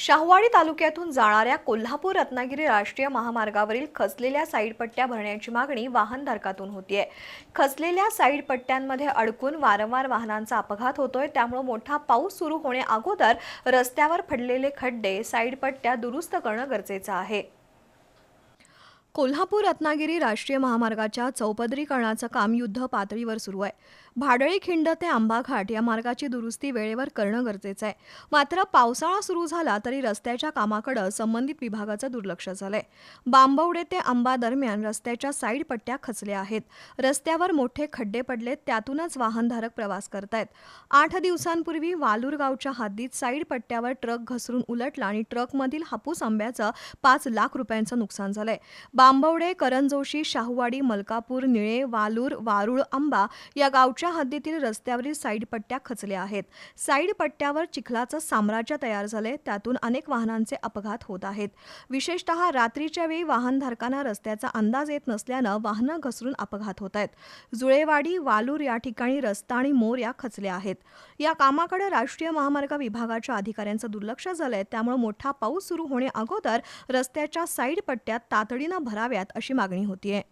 शाहवाडी तालुक्यातून जाणाऱ्या कोल्हापूर रत्नागिरी राष्ट्रीय महामार्गावरील खचलेल्या साईड पट्ट्या भरण्याची मागणी वाहनधारकातून होतीये. खचलेल्या साईड पट्ट्यांमध्ये अडकून वारंवार वाहनांचा अपघात होतोय. त्यामुळे मोठा पाऊस सुरू होणे अगोदर रस्त्यावर पडलेले खड्डे साईड पट्ट्या दुरुस्त करणं गरजेचं आहे. कोल्हापूर रत्नागिरी राष्ट्रीय महामार्गाच्या चौपदरीकरणाचं काम युद्ध पातळीवर सुरू आहे. भाडळी खिंड ते आंबाघाट या मार्गाची दुरुस्ती वेळेवर करणं गरजेचं आहे. मात्र पावसाळा सुरू झाला तरी रस्त्याच्या कामाकडं संबंधित विभागाचं दुर्लक्ष झालंय. बांबवडे ते आंबा दरम्यान रस्त्याच्या साईड पट्ट्या खचल्या आहेत. रस्त्यावर मोठे खड्डे पडलेत त्यातूनच वाहनधारक प्रवास करतायत. आठ दिवसांपूर्वी वालूर गावच्या हद्दीत साईड पट्ट्यावर ट्रक घसरून उलटला आणि ट्रकमधील हापूस आंब्याचं पाच लाख रुपयांचं नुकसान झालंय. बांबवडे करंजोशी शाहूवाडी मलकापूर निळे वालूर वारुळ आंबा या गावच्या हद्दीतील रस्त्यावरील साईड पट्ट्या खचल्या आहेत. साईड पट्ट्यावर चिखलाचं साम्राज्य तयार झालंय. त्यातून अनेक वाहनांचे अपघात होत आहेत. विशेषतः रात्रीच्या वेळी वाहनधारकांना रस्त्याचा अंदाज येत नसल्यानं वाहनं घसरून अपघात होत आहेत. जुळेवाडी वालूर या ठिकाणी रस्ता आणि मोर या खचल्या आहेत. या कामाकडे राष्ट्रीय महामार्ग विभागाच्या अधिकाऱ्यांचं दुर्लक्ष झालंय. त्यामुळे मोठा पाऊस सुरू होणे अगोदर रस्त्याच्या साईड पट्ट्यात तातडीनं भराव्यात अशी मागणी होतीये.